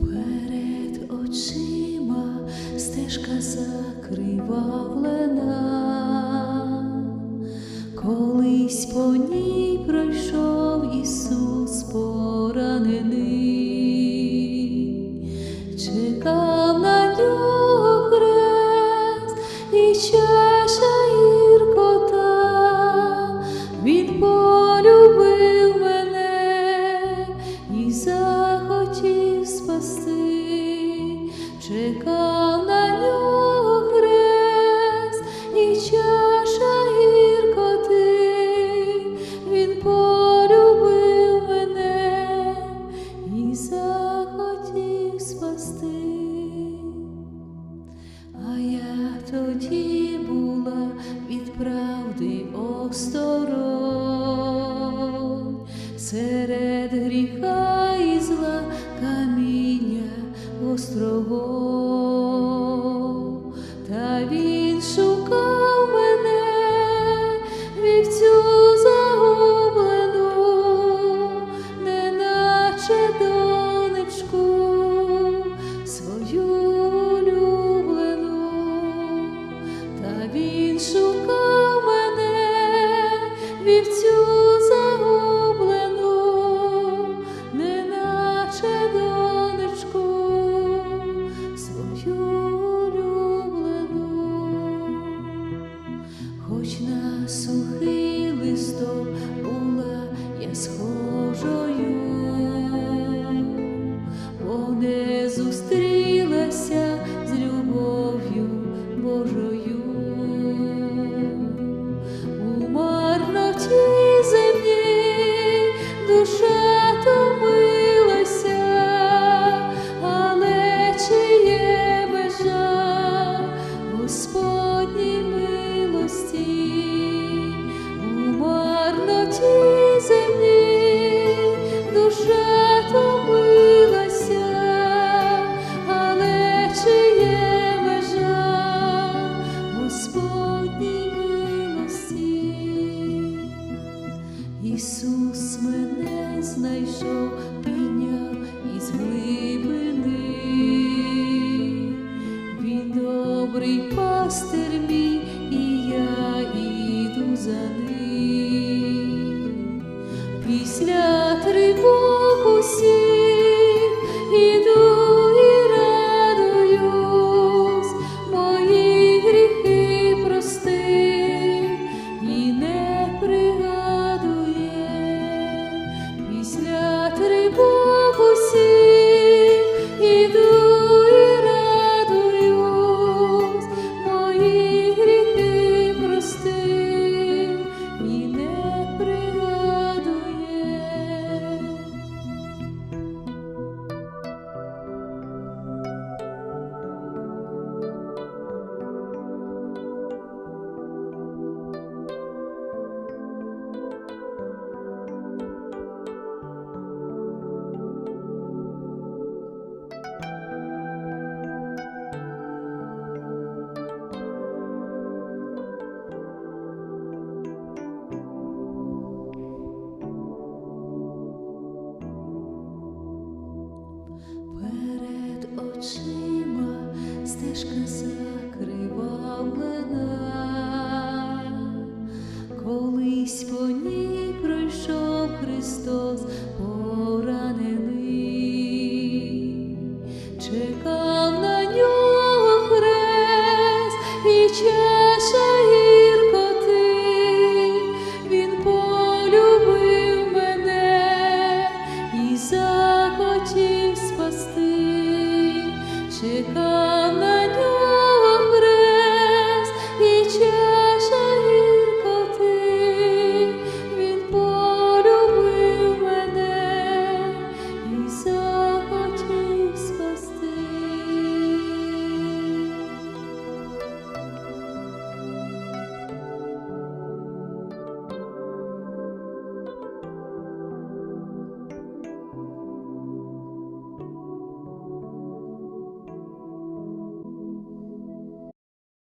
Перед очима стежка закривавлена, колись по ній пройшов Ісус поранений, чекав на нього хрест і чаша гіркота, він полюбив мене і захотів спасти, чекав на нього хрест і чаша гіркоти, він полюбив мене і захотів спасти. А я тоді була від правди осторонь, स्रुगो Хоч на сухий листок була я схожою, Ісус мене знайшов, підняв із глибини. Він добрий пастир мій, і я іду за ним. Після тривоги crystals.